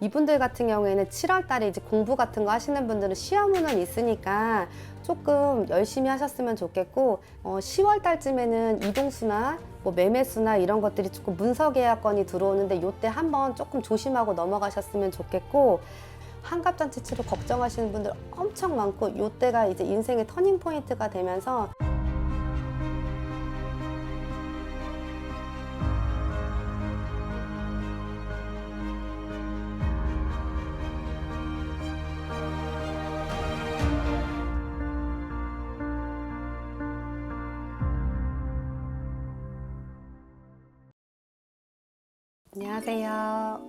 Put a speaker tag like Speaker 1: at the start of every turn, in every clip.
Speaker 1: 이분들 같은 경우에는 7월 달에 이제 공부 같은 거 하시는 분들은 시험은 있으니까 조금 열심히 하셨으면 좋겠고 어, 10월 달쯤에는 이동수나 뭐 매매수나 이런 것들이 조금 문서 계약건이 들어오는데 요때 한번 조금 조심하고 넘어가셨으면 좋겠고 환갑잔치치로 걱정하시는 분들 엄청 많고 요때가 이제 인생의 터닝 포인트가 되면서 안녕하세요.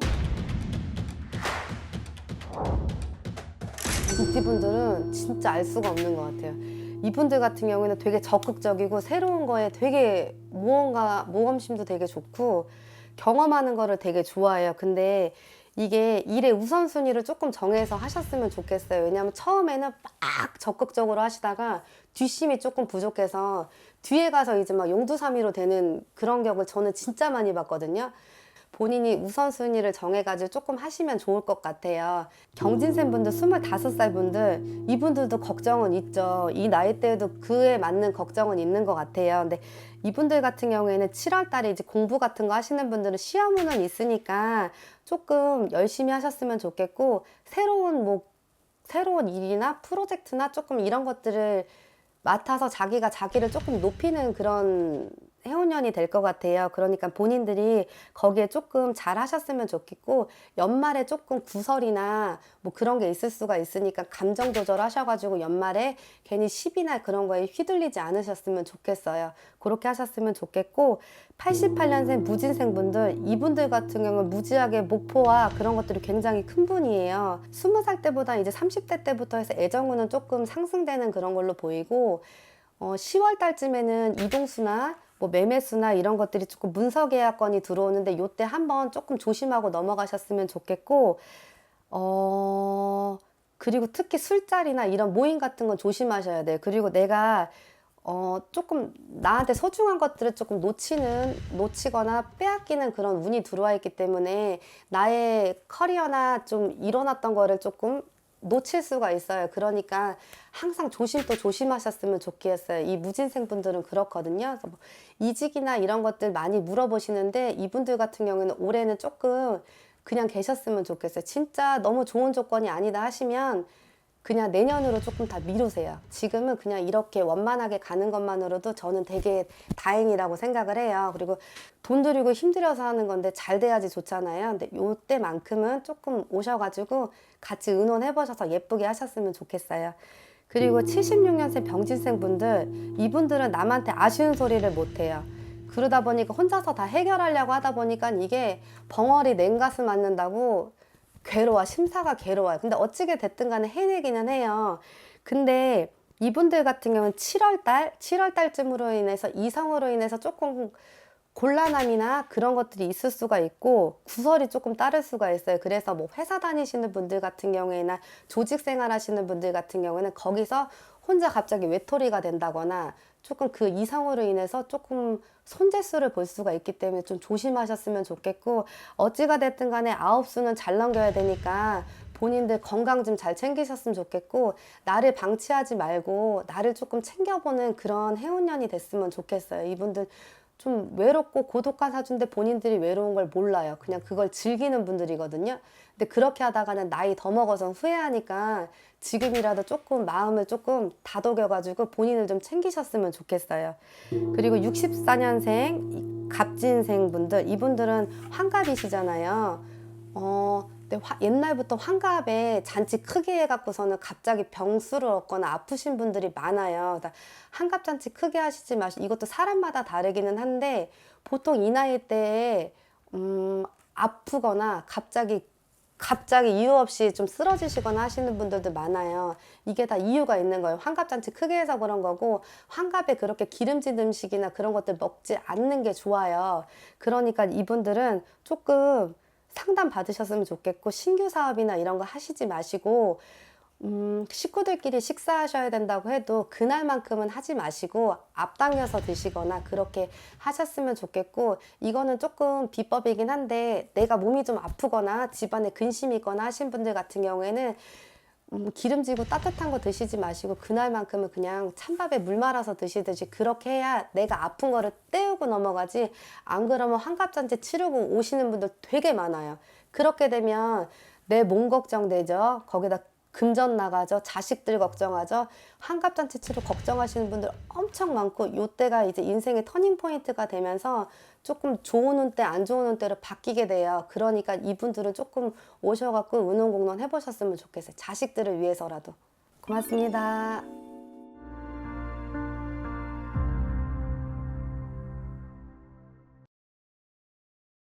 Speaker 1: 이분들은 진짜 알 수가 없는 것 같아요. 이분들 같은 경우에는 되게 적극적이고 새로운 거에 되게 무언가 모험심도 되게 좋고 경험하는 거를 되게 좋아해요. 근데 이게 일의 우선순위를 조금 정해서 하셨으면 좋겠어요. 왜냐하면 처음에는 막 적극적으로 하시다가 뒷심이 조금 부족해서 뒤에 가서 이제 막 용두사미로 되는 그런 격을 저는 진짜 많이 봤거든요. 본인이 우선순위를 정해가지고 조금 하시면 좋을 것 같아요. 경진생 분들, 25살 분들, 이분들도 걱정은 있죠. 이 나이대에도 그에 맞는 걱정은 있는 것 같아요. 근데 이분들 같은 경우에는 7월 달에 이제 공부 같은 거 하시는 분들은 시험은 있으니까 조금 열심히 하셨으면 좋겠고, 새로운 뭐, 새로운 일이나 프로젝트나 조금 이런 것들을 맡아서 자기가 자기를 조금 높이는 그런 해운년이 될 것 같아요. 그러니까 본인들이 거기에 조금 잘 하셨으면 좋겠고, 연말에 조금 구설이나 뭐 그런 게 있을 수가 있으니까 감정 조절 하셔가지고 연말에 괜히 시비나 그런 거에 휘둘리지 않으셨으면 좋겠어요. 그렇게 하셨으면 좋겠고, 88년생 무진생 분들, 이분들 같은 경우는 무지하게 목표와 그런 것들이 굉장히 큰 분이에요. 20살 때보다 이제 30대 때부터 해서 애정운은 조금 상승되는 그런 걸로 보이고, 어, 10월 달쯤에는 이동수나 뭐 매매수나 이런 것들이 조금 문서 계약건이 들어오는데 요때 한번 조금 조심하고 넘어가셨으면 좋겠고 어 그리고 특히 술자리나 이런 모임 같은 건 조심하셔야 돼요. 그리고 내가 어 조금 나한테 소중한 것들을 조금 놓치는 놓치거나 빼앗기는 그런 운이 들어와 있기 때문에 나의 커리어나 좀 일어났던 거를 조금 놓칠 수가 있어요. 그러니까 항상 조심 또 조심하셨으면 좋겠어요. 이 무진생 분들은 그렇거든요. 그래서 뭐 이직이나 이런 것들 많이 물어보시는데 이분들 같은 경우는 올해는 조금 그냥 계셨으면 좋겠어요. 진짜 너무 좋은 조건이 아니다 하시면 그냥 내년으로 조금 다 미루세요. 지금은 그냥 이렇게 원만하게 가는 것만으로도 저는 되게 다행이라고 생각을 해요. 그리고 돈 들이고 힘들여서 하는 건데 잘 돼야지 좋잖아요. 근데 요때만큼은 조금 오셔가지고 같이 의논해보셔서 예쁘게 하셨으면 좋겠어요. 그리고 76년생 병진생 분들, 이분들은 남한테 아쉬운 소리를 못해요. 그러다 보니까 혼자서 다 해결하려고 하다 보니까 이게 벙어리 냉가슴 맞는다고 괴로워, 심사가 괴로워요. 근데 어찌게 됐든 간에 해내기는 해요. 근데 이분들 같은 경우는 7월 달, 7월 달쯤으로 인해서 이성으로 인해서 조금 곤란함이나 그런 것들이 있을 수가 있고 구설이 조금 따를 수가 있어요. 그래서 뭐 회사 다니시는 분들 같은 경우에나 조직 생활 하시는 분들 같은 경우에는 거기서 혼자 갑자기 외톨이가 된다거나 조금 그 이성으로 인해서 조금 손재수를 볼 수가 있기 때문에 좀 조심하셨으면 좋겠고 어찌가 됐든 간에 아홉 수는 잘 넘겨야 되니까 본인들 건강 좀 잘 챙기셨으면 좋겠고 나를 방치하지 말고 나를 조금 챙겨보는 그런 해운년이 됐으면 좋겠어요. 이분들 좀 외롭고 고독한 사주인데 본인들이 외로운 걸 몰라요. 그냥 그걸 즐기는 분들이거든요. 근데 그렇게 하다가는 나이 더 먹어서 후회하니까 지금이라도 조금 마음을 조금 다독여가지고 본인을 좀 챙기셨으면 좋겠어요. 그리고 64년생 갑진생 분들, 이분들은 환갑이시잖아요. 어, 근데 화- 옛날부터 환갑에 잔치 크게 해갖고서는 갑자기 병수를 얻거나 아프신 분들이 많아요. 그러니까 환갑 잔치 크게 하시지 마시고 이것도 사람마다 다르기는 한데 보통 이 나이 때에 음, 아프거나 갑자기 갑자기 이유 없이 좀 쓰러지시거나 하시는 분들도 많아요. 이게 다 이유가 있는 거예요. 환갑잔치 크게 해서 그런 거고, 환갑에 그렇게 기름진 음식이나 그런 것들 먹지 않는 게 좋아요. 그러니까 이분들은 조금 상담 받으셨으면 좋겠고, 신규 사업이나 이런 거 하시지 마시고, 음, 식구들끼리 식사하셔야 된다고 해도 그날만큼은 하지 마시고 앞당겨서 드시거나 그렇게 하셨으면 좋겠고 이거는 조금 비법이긴 한데 내가 몸이 좀 아프거나 집안에 근심이 있거나 하신 분들 같은 경우에는 음, 기름지고 따뜻한 거 드시지 마시고 그날만큼은 그냥 찬밥에 물 말아서 드시듯이 그렇게 해야 내가 아픈 거를 때우고 넘어가지 안 그러면 환갑잔치 치르고 오시는 분들 되게 많아요. 그렇게 되면 내 몸 걱정되죠. 거기다 금전 나가죠. 자식들 걱정하죠. 환갑잔치 치르고 걱정하시는 분들 엄청 많고 요때가 이제 인생의 터닝 포인트가 되면서 조금 좋은 운때 안 좋은 운때로 바뀌게 돼요. 그러니까 이분들은 조금 오셔갖고 운운공론 해보셨으면 좋겠어요. 자식들을 위해서라도. 고맙습니다.